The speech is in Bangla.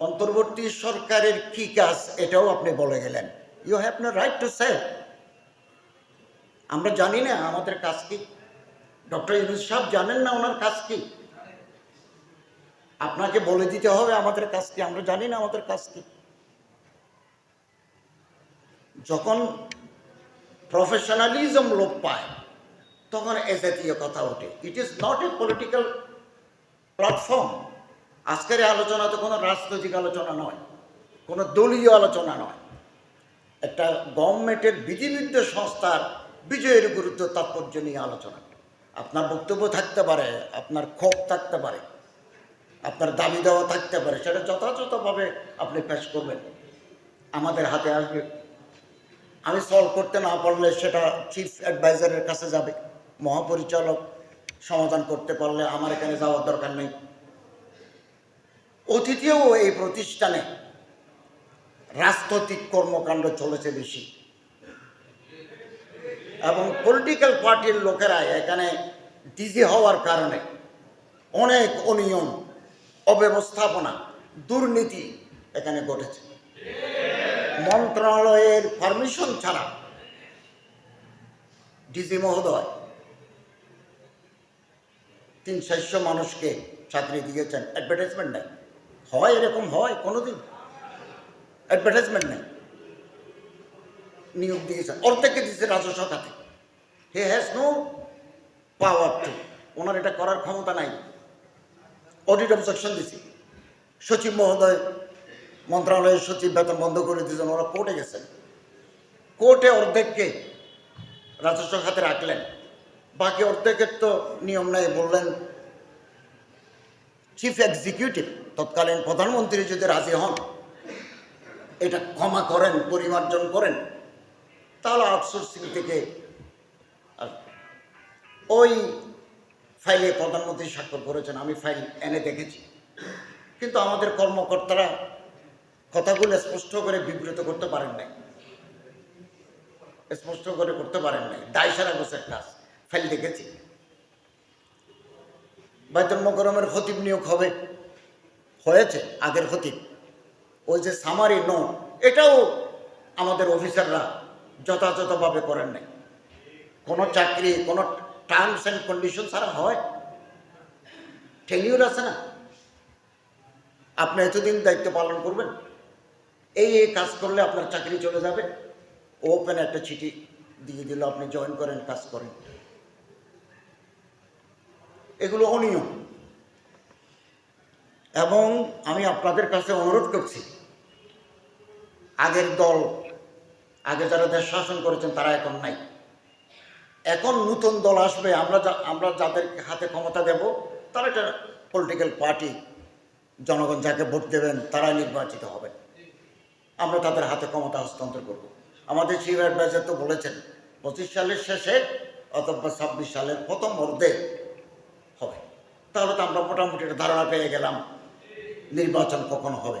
অন্তর্বর্তী সরকারের কি কাজ, এটাও আপনি বলে গেলেন। You have no right to say আমরা জানি না আমাদের কাজ কি। ডক্টর ইউনুস সাহেব জানেন না ওনার কাজ কি। আপনাকে বলে দিতে হবে আমাদের কাজ কি, আমরা জানি না আমাদের কাজ কি। যখন প্রফেশনালিজম লোপ পায়, তখন এ জাতীয় কথা ওঠে। It is not a political platform আজকের আলোচনা তো কোনো রাজনৈতিক আলোচনা নয়, কোনো দলীয় আলোচনা নয়। একটা গভর্নমেন্টের বিধিবিদ্ধ সংস্থার বিজয়ের গুরুত্ব তাৎপর্য নিয়ে আলোচনা। আপনার বক্তব্য থাকতে পারে, আপনার ক্ষোভ থাকতে পারে, আপনার দাবি দেওয়া থাকতে পারে, সেটা যথাযথভাবে আপনি পেশ করবেন। আমাদের হাতে আসবে। আমি সলভ করতে না পারলে সেটা চিফ অ্যাডভাইজারের কাছে যাবে, মহাপরিচালক সমাধান করতে পারলে আমার এখানে যাওয়ার দরকার নেই। অতীতেও এই প্রতিষ্ঠানে রাজনৈতিক কর্মকাণ্ড চলেছে বেশি। এবং পলিটিক্যাল পার্টির লোকেরা এখানে ডিজি হওয়ার কারণে অনেক অনিয়ম, অব্যবস্থাপনা, দুর্নীতি এখানে ঘটেছে। মন্ত্রণালয়ের পারমিশন ছাড়া ডিজি মহোদয় তিন চারশো মানুষকে চাকরি দিয়েছেন। অ্যাডভার্টাইজমেন্ট নেই। হয় এরকম হয়, কোনোদিন। অ্যাডভার্টাইজমেন্ট নেই। নিয়োগ দিয়েছে। অর্ধেককে দিয়েছে রাজস্ব খাতে he has no power to ওনার এটা করার ক্ষমতা নাই। অডিট অবজেকশন দিছি সচিব মহোদয়, মন্ত্রণালয়ের সচিব বেতন বন্ধ করে দিয়েছেন, ওরা কোর্টে গেছেন কোর্টে অর্ধেককে রাজস্ব খাতে রাখলেন। বাকি অর্ধেকের তো নিয়ম নাই, বললেন চিফ এক্সিকিউটিভ তৎকালীন প্রধানমন্ত্রী যদি রাজি হন, এটা ক্ষমা করেন, পরিমার্জন করেন, তাহলে আউটসোর্সিং থেকে ওই ফাইলে প্রধানমন্ত্রী স্বাক্ষর করেছেন, আমি ফাইল এনে দেখেছি। কিন্তু আমাদের কর্মকর্তারা কথাগুলো স্পষ্ট করে বিবৃত করতে পারেন নাই। স্পষ্ট করে করতে পারেন নাই। দায় সারা গোছের কাজ, ফাইল দেখেছি। বাইতুল মোকরমের খতিব নিয়োগ হবে। হয়েছে, আগের খতিব। ওই যে সামারি নোট, এটাও আমাদের অফিসাররা যথাযথভাবে করেন নাই। কোনো চাকরি, কোনো টার্মস অ্যান্ড কন্ডিশন ছাড়া হয়। টেনিউর আছে না? আপনি এতদিন দায়িত্ব পালন করবেন। এই এই কাজ করলে আপনার চাকরি চলে যাবে। ওপেন একটা চিঠি দিয়ে দিল, আপনি জয়েন করেন, কাজ করেন। এগুলো অনিয়ম। এবং আমি আপনাদের কাছে অনুরোধ করছি, আগের দল, আগে যারা দেশ শাসন করেছেন তারা এখন নাই। এখন নতুন দল আসবে, আমরা আমরা যাদের হাতে ক্ষমতা দেব, তারা একটা পলিটিক্যাল পার্টি জনগণ যাকে ভোট দেবেন, তারাই নির্বাচিত হবেন আমরা তাদের হাতে ক্ষমতা হস্তান্তর করব। আমাদের চিফ অ্যাডভাইজার তো বলেছেন, পঁচিশ সালের শেষে অথবা ছাব্বিশ সালের প্রথম অর্ধে হবে তাহলে তো আমরা মোটামুটি একটা ধারণা পেয়ে গেলাম নির্বাচন কখন হবে।